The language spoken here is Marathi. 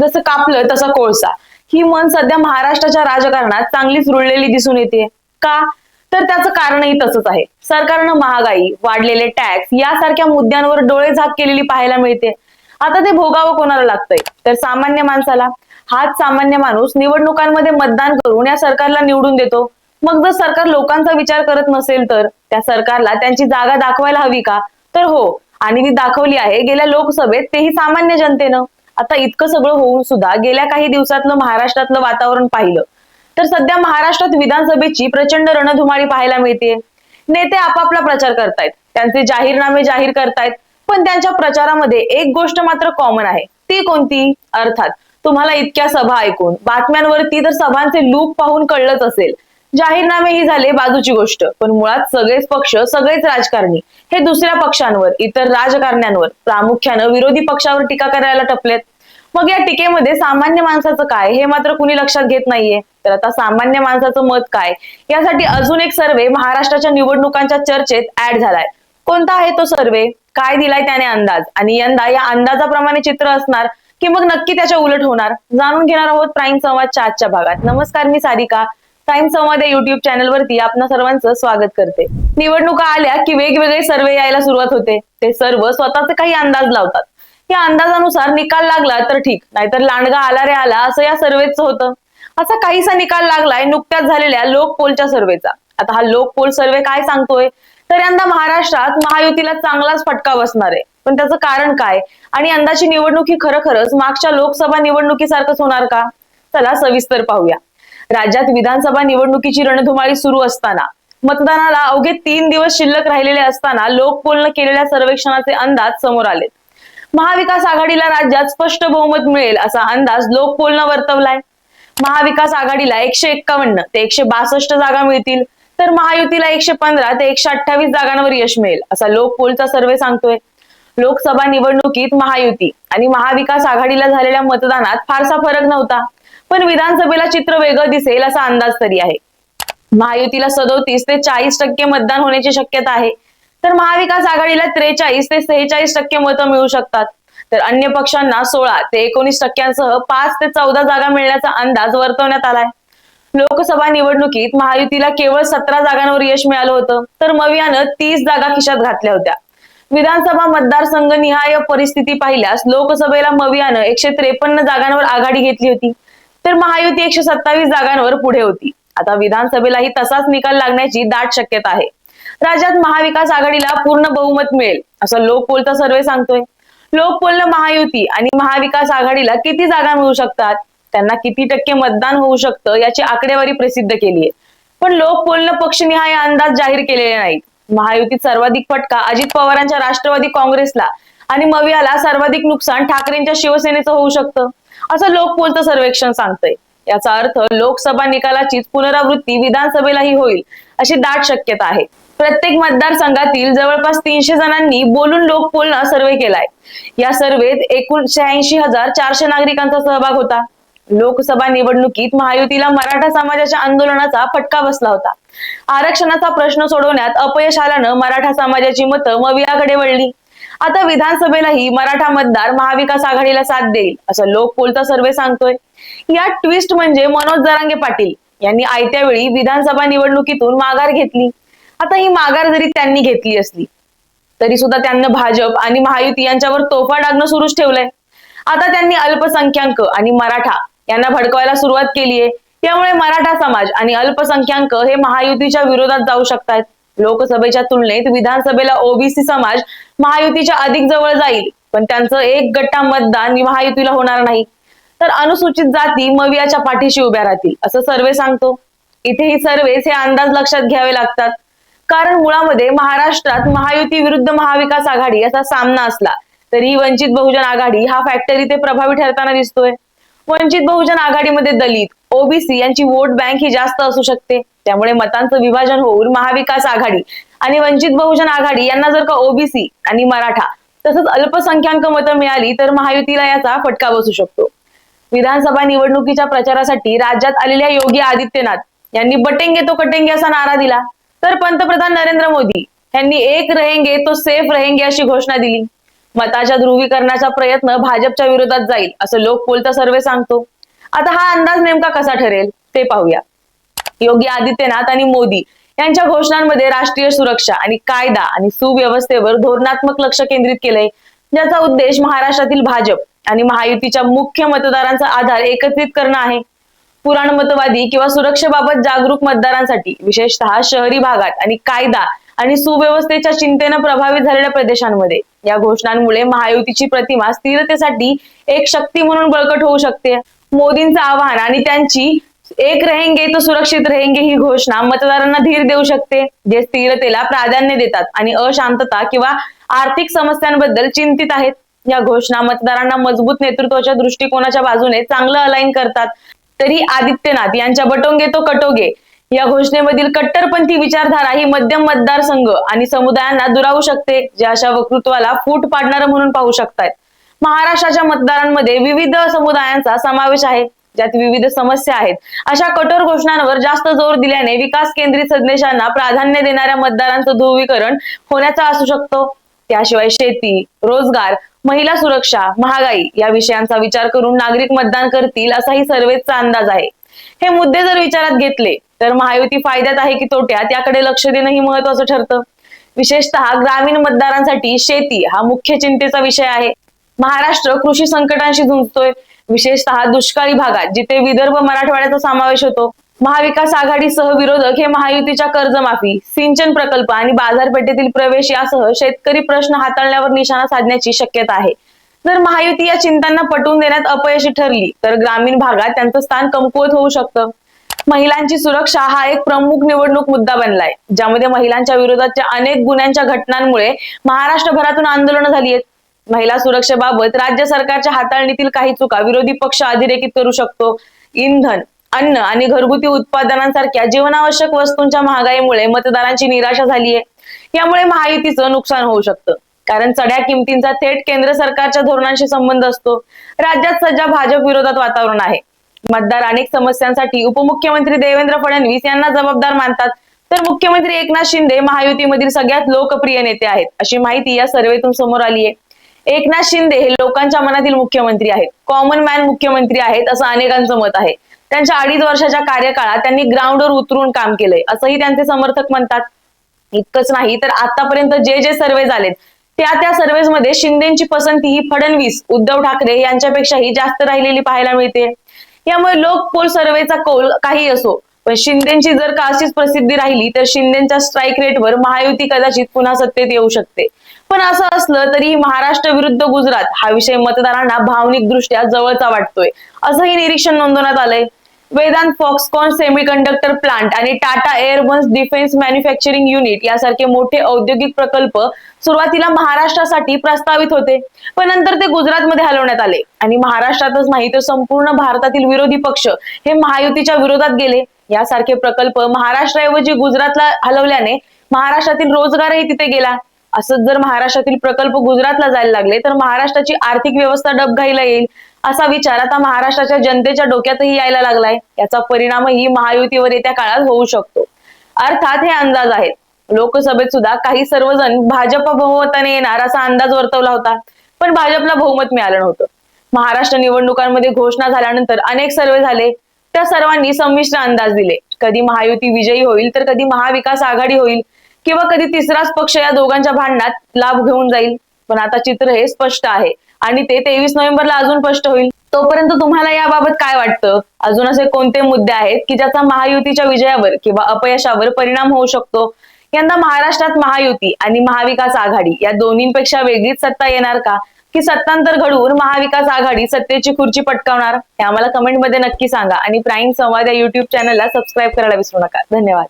जसं कापलं तसा कोळसा. ही मन सध्या महाराष्ट्राच्या राजकारणात चांगलीच रुळलेली दिसून येते. का? तर त्याचं कारणही तसंच आहे. सरकारनं महागाई वाढलेले टॅक्स यासारख्या मुद्द्यांवर डोळे झाक केलेली पाहायला मिळते. आता ते भोगावं कोणाला लागतंय? तर सामान्य माणसाला. हाच सामान्य माणूस निवडणुकांमध्ये मतदान करून या सरकारला निवडून देतो. मग जर सरकार लोकांचा विचार करत नसेल तर त्या सरकारला त्यांची जागा दाखवायला हवी का? तर हो आणि ती दाखवली आहे गेल्या लोकसभेत तेही सामान्य जनतेनं. आता इतकं सगळं होऊन सुद्धा गेल्या काही दिवसातलं महाराष्ट्रातलं वातावरण पाहिलं. तर सध्या महाराष्ट्रात विधानसभेची प्रचंड रणधुमाळी पाहायला मिळते नेते आपापला प्रचार करतायत. त्यांचे जाहीरनामे जाहीर करतायत. पण त्यांच्या प्रचारामध्ये एक गोष्ट मात्र कॉमन आहे. ती कोणती? अर्थात तुम्हाला इतक्या सभा ऐकून बातम्यांवरती तर सभांचे लूक पाहून कळलंच असेल. जाहीरनामे ही झाले बाजूची गोष्ट. पण मुळात सगळेच पक्ष सगळेच राजकारणी हे दुसऱ्या पक्षांवर इतर राजकारण्यांवर प्रामुख्यानं विरोधी पक्षावर टीका करायला टपलेत. मग या टीकेमध्ये सामान्य माणसाचं काय? हे मात्र कुणी लक्षात घेत नाहीये. तर आता सामान्य माणसाचं मत काय? यासाठी अजून एक सर्वे महाराष्ट्राच्या निवडणुकांच्या चर्चेत ऍड झालाय. कोणता आहे तो सर्वे? काय दिलाय त्याने अंदाज? आणि यंदा या अंदाजाप्रमाणे चित्र असणार की मग नक्की त्याच्या उलट होणार? जाणून घेणार आहोत प्राईम संवादच्या आजच्या भागात. नमस्कार मी सारिका. टाइम संवाद या युट्यूब चॅनलवरती आपणा सर्वांचं स्वागत करते. निवडणुका आल्या की वेगवेगळे सर्वे यायला सुरुवात होते. ते सर्व स्वतःचे काही अंदाज लावतात. या अंदाजानुसार निकाल लागला तर ठीक नाहीतर लांडगा आला रे आला असं या सर्वेचं होतं. असा काहीसा निकाल लागलाय नुकत्याच झालेल्या लोक पोलच्या सर्वेचा. आता हा लोक पोल सर्वे काय सांगतोय? तर यंदा महाराष्ट्रात महायुतीला चांगलाच फटका बसणार आहे. पण त्याचं कारण काय? आणि यंदाची निवडणूक ही खरोखरच मागच्या लोकसभा निवडणुकीसारखंच होणार का? चला सविस्तर पाहूया. राज्यात विधानसभा निवडणुकीची रणधुमाळी सुरू असताना मतदानाला अवघे तीन दिवस शिल्लक राहिलेले असताना लोकपोलनं केलेल्या सर्वेक्षणाचे अंदाज समोर आले महाविकास आघाडीला राज्यात स्पष्ट बहुमत मिळेल असा अंदाज लोकपोलनं वर्तवलाय. महाविकास आघाडीला एकशे एक्कावन्न ते एकशे बासष्ट जागा मिळतील तर महायुतीला एकशे पंधरा ते एकशे अठ्ठावीस जागांवर यश मिळेल असा लोकपोलचा सर्वे सांगतोय. लोकसभा निवडणुकीत महायुती आणि महाविकास आघाडीला झालेल्या मतदानात फारसा फरक नव्हता. पण विधानसभेला चित्र वेगळं दिसेल असा अंदाज तरी आहे. महायुतीला सदोतीस ते चाळीस टक्के मतदान होण्याची शक्यता आहे. तर महाविकास आघाडीला त्रेचाळीस ते सेहेचाळीस टक्के मतं मिळू शकतात. तर अन्य पक्षांना सोळा ते एकोणीस टक्क्यांसह पाच ते चौदा जागा मिळण्याचा अंदाज वर्तवण्यात आलाय. लोकसभा निवडणुकीत महायुतीला केवळ सतरा जागांवर यश मिळालं होतं. तर मवियानं तीस जागा खिशात घातल्या होत्या. विधानसभा मतदारसंघ निहाय परिस्थिती पाहिल्यास लोकसभेला मवियानं एकशे त्रेपन्न जागांवर आघाडी घेतली होती. तर महायुती एकशे सत्तावीस जागांवर पुढे होती. आता विधानसभेलाही तसाच निकाल लागण्याची दाट शक्यता आहे. राज्यात महाविकास आघाडीला पूर्ण बहुमत मिळेल असं लोकपोलचा सर्वे सांगतोय. लोकपोलनं महायुती आणि महाविकास आघाडीला किती जागा मिळू शकतात? त्यांना किती टक्के मतदान होऊ शकतं याची आकडेवारी प्रसिद्ध केली आहे. पण लोकपोलनं पक्षनिहाय अंदाज जाहीर केलेले नाहीत. महायुतीत सर्वाधिक फटका अजित पवारांच्या राष्ट्रवादी काँग्रेसला आणि मवियाला सर्वाधिक नुकसान ठाकरेंच्या शिवसेनेचं होऊ शकतं. असं लोकपोलचं सर्वेक्षण सांगतंय. याचा अर्थ लोकसभा निकालाचीच पुनरावृत्ती विधानसभेलाही होईल अशी दाट शक्यता आहे. प्रत्येक मतदारसंघातील जवळपास तीनशे जणांनी बोलून लोकपोलनं सर्वे केलाय. या सर्वेत एकूण शहाऐंशी हजार चारशे नागरिकांचा सहभाग होता. लोकसभा निवडणुकीत महायुतीला मराठा समाजाच्या आंदोलनाचा फटका बसला होता. आरक्षणाचा प्रश्न सोडवण्यात अपयश आल्यानं मराठा समाजाची मतं मवियाकडे वळली आता विधानसभेलाही मराठा मतदार महाविकास आघाडीला साथ देईल असं लोकपोलचा सर्वे सांगतोय. या ट्विस्ट म्हणजे मनोज जरांगे पाटील यांनी आयत्या वेळी विधानसभा निवडणुकीतून माघार घेतली. आता ही माघार जरी त्यांनी घेतली असली तरी सुद्धा त्यांना भाजप आणि महायुती यांच्यावर तोफा डागणं सुरूच ठेवलंय. आता त्यांनी अल्पसंख्याक आणि मराठा यांना भडकवायला सुरुवात केली आहे त्यामुळे मराठा समाज आणि अल्पसंख्याक हे महायुतीच्या विरोधात जाऊ शकतात लोकसभेच्या तुलनेत विधानसभेला ओबीसी समाज महायुतीच्या अधिक जवळ जाईल पण त्यांचं एक गट्टा मतदान महायुतीला होणार नाही. तर अनुसूचित जाती मवियाच्या पाठीशी उभ्या राहतील असं सर्वे सांगतो. इथेही सर्वेच हे अंदाज लक्षात घ्यावे लागतात. कारण मुळामध्ये महाराष्ट्रात महायुती विरुद्ध महाविकास आघाडी असा सामना असला तरी वंचित बहुजन आघाडी हा फॅक्टर इथे प्रभावी ठरताना दिसतोय. वंचित बहुजन आघाडीमध्ये दलित ओबीसी यांची वोट बँक ही जास्त असू शकते. त्यामुळे मतांचं विभाजन होऊन महाविकास आघाडी आणि वंचित बहुजन आघाडी यांना जर का ओबीसी आणि मराठा तसंच अल्पसंख्याक मतं मिळाली तर महायुतीला याचा फटका बसू शकतो. विधानसभा निवडणुकीच्या प्रचारासाठी राज्यात आलेल्या योगी आदित्यनाथ यांनी बटेंगे तो कटेंगे असा नारा दिला. तर पंतप्रधान नरेंद्र मोदी यांनी एक रहेंगे तो सेफ रहेंगे अशी घोषणा दिली. मताच्या ध्रुवीकरणाचा प्रयत्न भाजपच्या विरोधात जाईल असं लोकपोलचा सर्वे सांगतो. आता हा अंदाज नेमका कसा ठरेल ते पाहूया. योगी आदित्यनाथ आणि मोदी यांच्या घोषणांमध्ये राष्ट्रीय सुरक्षा आणि कायदा आणि सुव्यवस्थेवर धोरणात्मक लक्ष केंद्रित केलंय ज्याचा उद्देश महाराष्ट्रातील भाजप आणि महायुतीच्या मुख्य मतदारांचा आधार एकत्रित करणं आहे. पुराणमतवादी किंवा सुरक्षेबाबत जागरूक मतदारांसाठी विशेषतः शहरी भागात आणि कायदा आणि सुव्यवस्थेच्या चिंतेनं प्रभावित झालेल्या प्रदेशांमध्ये. या घोषणांमुळे महायुतीची प्रतिमा स्थिरतेसाठी एक शक्ती म्हणून बळकट होऊ शकते. मोदींचं आवाहन आणि त्यांची एक रहेंगे तो सुरक्षित रहेंगे ही घोषणा मतदारांना धीर देऊ शकते जे स्थिरतेला प्राधान्य देतात आणि अशांतता किंवा आर्थिक समस्यांबद्दल चिंतित आहेत. या घोषणा मतदारांना मजबूत नेतृत्वाच्या दृष्टिकोनाच्या बाजूने चांगलं अलाइन करतात. तरी आदित्यनाथ यांच्या बटोंगे तो कटोगे या घोषणेमधील कट्टरपंथी विचारधारा ही मध्यम मतदारसंघ आणि समुदायांना दुरावू शकते जे अशा वक्तृत्वाला फूट पाडणारं म्हणून पाहू शकतात महाराष्ट्राच्या मतदारांमध्ये विविध समुदायांचा समावेश आहे ज्यात विविध समस्या आहेत. अशा कठोर घोषणांवर जास्त जोर दिल्याने विकास केंद्रित संदेशांना प्राधान्य देणाऱ्या मतदारांचं ध्रुवीकरण होण्याचा असू शकतो. त्याशिवाय शेती रोजगार महिला सुरक्षा महागाई या विषयांचा विचार करून नागरिक मतदान करतील असाही सर्वेचा अंदाज आहे. हे मुद्दे जर विचारात घेतले तर महायुती फायद्यात आहे की तोट्यात? याकडे लक्ष देणंही महत्वाचं ठरतं. विशेषतः ग्रामीण मतदारांसाठी शेती हा मुख्य चिंतेचा विषय आहे. महाराष्ट्र कृषी संकटांशी झुंजतोय. विशेषतः दुष्काळी भागात जिथे विदर्भ मराठवाड्याचा समावेश होतो. महाविकास आघाडीसह विरोधक हे महायुतीच्या कर्जमाफी सिंचन प्रकल्प आणि बाजारपेठेतील प्रवेश यासह शेतकरी प्रश्न हाताळण्यावर निशाणा साधण्याची शक्यता आहे. जर महायुती या चिंतांना पटवून देण्यात अपयशी ठरली तर ग्रामीण भागात त्यांचं स्थान कमकुवत होऊ शकतं. महिलांची सुरक्षा हा एक प्रमुख निवडणूक मुद्दा बनलाय ज्यामध्ये महिलांच्या विरोधाच्या अनेक गुन्ह्यांच्या घटनांमुळे महाराष्ट्रभरातून आंदोलनं झाली आहेत. महिला सुरक्षेबाबत राज्य सरकारच्या हाताळणीतील काही चुका विरोधी पक्ष अधोरेखित करू शकतो. इंधन अन्न आणि घरगुती उत्पादनांसारख्या जीवनावश्यक वस्तूंच्या महागाईमुळे मतदारांची निराशा झाली आहे यामुळे महायुतीचं नुकसान होऊ शकतं. कारण चढ्या किमतींचा थेट केंद्र सरकारच्या धोरणांशी संबंध असतो. राज्यात सध्या भाजप विरोधात वातावरण आहे. मतदार अनेक समस्यांसाठी उपमुख्यमंत्री देवेंद्र फडणवीस यांना जबाबदार मानतात. तर मुख्यमंत्री एकनाथ शिंदे महायुतीमधील सगळ्यात लोकप्रिय नेते आहेत अशी माहिती या सर्वेतून समोर आली आहे. एकनाथ शिंदे हे लोकांच्या मनातील मुख्यमंत्री आहेत. कॉमन मॅन मुख्यमंत्री आहेत असं अनेकांचं मत आहे. त्यांच्या अडीच वर्षाच्या कार्यकाळात त्यांनी ग्राउंडवर उतरून काम केलंय असंही त्यांचे समर्थक म्हणतात. इतकंच नाही तर आतापर्यंत जे जे सर्वे झालेत त्या त्या सर्व्हेमध्ये मध्ये शिंदेची पसंती ही फडणवीस उद्धव ठाकरे यांच्यापेक्षाही जास्त राहिलेली पाहायला मिळते. यामुळे लोक पोल सर्वेचा कौल काही असो पण शिंदेची जर का अशीच प्रसिद्धी राहिली तर शिंदेच्या स्ट्राईक रेटवर महायुती कदाचित पुन्हा सत्तेत येऊ शकते. पण असं असलं तरी महाराष्ट्र विरुद्ध गुजरात हा विषय मतदारांना भावनिक दृष्ट्या जवळचा वाटतोय. असंही निरीक्षण नोंदवण्यात आलंय. वेदांत फॉक्सकॉन सेमीकंडक्टर प्लांट आणि Tata Airbus defence manufacturing unit यासारखे मोठे औद्योगिक प्रकल्प सुरुवातीला महाराष्ट्रासाठी प्रस्तावित होते. पण नंतर ते गुजरातमध्ये हलवण्यात आले. आणि महाराष्ट्रातच नाही तर संपूर्ण भारतातील विरोधी पक्ष हे महायुतीच्या विरोधात गेले. यासारखे प्रकल्प महाराष्ट्राऐवजी गुजरातला हलवल्याने महाराष्ट्रातील रोजगारही तिथे गेला. असंच जर महाराष्ट्रातील प्रकल्प गुजरातला जायला लागले तर महाराष्ट्राची आर्थिक व्यवस्था डबघाईला येईल. असा विचार आता महाराष्ट्राच्या जनतेच्या डोक्यातही यायला लागलाय. याचा परिणामही महायुतीवर येत्या काळात होऊ शकतो. अर्थात हे अंदाज आहेत. लोकसभेत सुद्धा काही सर्वजण भाजप बहुमताने येणार असा अंदाज वर्तवला होता. पण भाजपला बहुमत मिळालं नव्हतं. महाराष्ट्र निवडणुकांमध्ये घोषणा झाल्यानंतर अनेक सर्वे झाले. त्या सर्वांनी संमिश्र अंदाज दिले. कधी महायुती विजयी होईल तर कधी महाविकास आघाडी होईल. किंवा कधी तिसराच पक्ष या दोघांच्या भांडणात लाभ घेऊन जाईल. पण आता चित्र हे स्पष्ट आहे. आणि ते तेवीस नोव्हेंबरला अजून स्पष्ट होईल. तोपर्यंत तुम्हाला याबाबत काय वाटतं? अजून असे कोणते मुद्दे आहेत की ज्याचा महायुतीच्या विजयावर किंवा अपयशावर परिणाम होऊ शकतो? यंदा महाराष्ट्रात महायुती आणि महाविकास आघाडी या दोन्हीपेक्षा वेगळीच सत्ता येणार का? की सत्तांतर घडवून महाविकास आघाडी सत्तेची खुर्ची पटकावणार? हे आम्हाला कमेंटमध्ये नक्की सांगा. आणि प्राईम संवाद या युट्यूब चॅनलला सबस्क्राईब करायला विसरू नका. धन्यवाद.